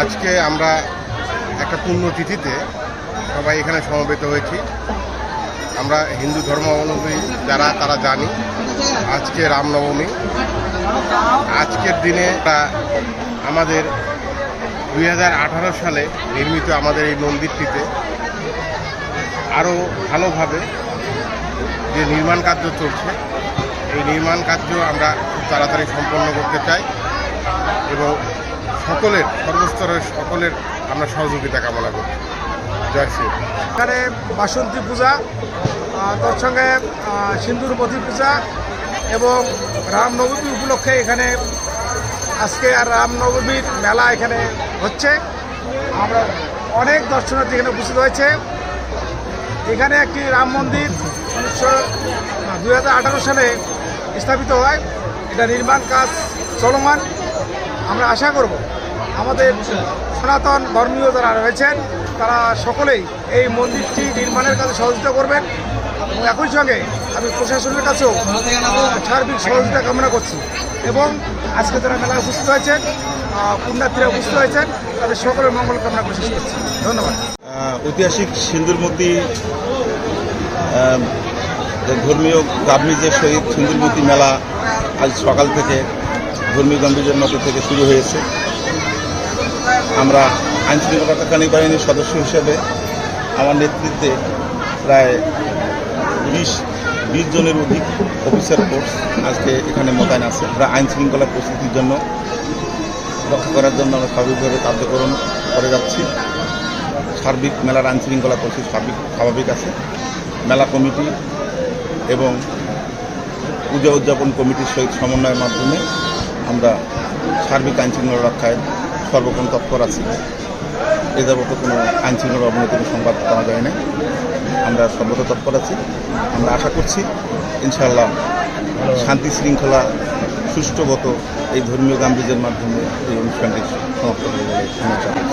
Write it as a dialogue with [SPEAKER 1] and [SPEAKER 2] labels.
[SPEAKER 1] আজকে আমরা একটা পুণ্যতিথিতে সবাই এখানে সমবেত হয়েছি। আমরা হিন্দু ধর্মাবলম্বী যারা, তারা জানি আজকে রামনবমী। আজকের দিনে আমাদের দুই হাজার আঠারো সালে নির্মিত আমাদের এই মন্দিরটিতে আরও ভালোভাবে যে নির্মাণ কার্য চলছে, এই নির্মাণ কার্য আমরা খুব তাড়াতাড়ি সম্পন্ন করতে চাই এবং সকলের, সর্বস্তরের সকলের আমরা সহযোগিতা কামনা করছি। জয় শ্রী
[SPEAKER 2] এখানে বাসন্তী পূজা তার সঙ্গে সিন্দুরপতি পূজা এবং রামনবমী উপলক্ষে এখানে আজকে আর রামনবমীর মেলা এখানে হচ্ছে। আমরা অনেক দর্শনার্থী এখানে উপস্থিত হয়েছে। এখানে একটি রাম মন্দির উনিশশো দুই সালে স্থাপিত হয়। এটা নির্মাণ কাজ চলমান। আমরা আশা করব আমাদের সনাতন ধর্মীয় যারা রয়েছেন, তারা সকলেই এই মন্দিরটি নির্মাণের কাজে সহযোগিতা করবেন। এবং একই সঙ্গে আমি প্রশাসনের কাছেও সার্বিক সহযোগিতা কামনা করছি। এবং আজকে যারা মেলায় উপস্থিত হয়েছেন পুণ্যার্থীরা উপস্থিত হয়েছেন, তাদের সকলের মঙ্গল কামনা করছি। ধন্যবাদ।
[SPEAKER 3] ঐতিহাসিক সিন্দুরমতি ধর্মীয় গাভীজের সহিত সিন্দুরমতি মেলা আজ সকাল থেকে ধর্মীয় গাম্ভীর্যের মতো থেকে শুরু হয়েছে। আমরা আইনশৃঙ্খলা রক্ষাকারী বাহিনীর সদস্য হিসেবে আমার নেতৃত্বে প্রায় বিশ বিশ জনের অধিক অফিসার ফোর্স আজকে এখানে মোতায়েন আছে। আমরা আইন শৃঙ্খলা পরিস্থিতির জন্য রক্ষা করার জন্য আমরা স্বাভাবিকভাবে কার্যক্রম করে যাচ্ছি। সার্বিক মেলার আইন শৃঙ্খলা পরিস্থিতি স্বাভাবিক স্বাভাবিক আছে। মেলা কমিটি এবং পূজা উদযাপন কমিটির সহিত সমন্বয়ের মাধ্যমে আমরা সার্বিক আইন শৃঙ্খলা রক্ষায় সর্বক্ষণ তৎপর আছি। এ যাবত কোনো আইন শৃঙ্খলা অবনতির সংবাদ পাওয়া যায় না আমরা সর্বদা তৎপর আছি। আমরা আশা করছি, ইনশাআল্লাহ শান্তি শৃঙ্খলা সুষ্ঠুগত এই ধর্মীয় গাম্ভীর্যের মাধ্যমে এই অনুষ্ঠানটি সমাপ্ত হয়ে যাবে। ধন্যবাদ।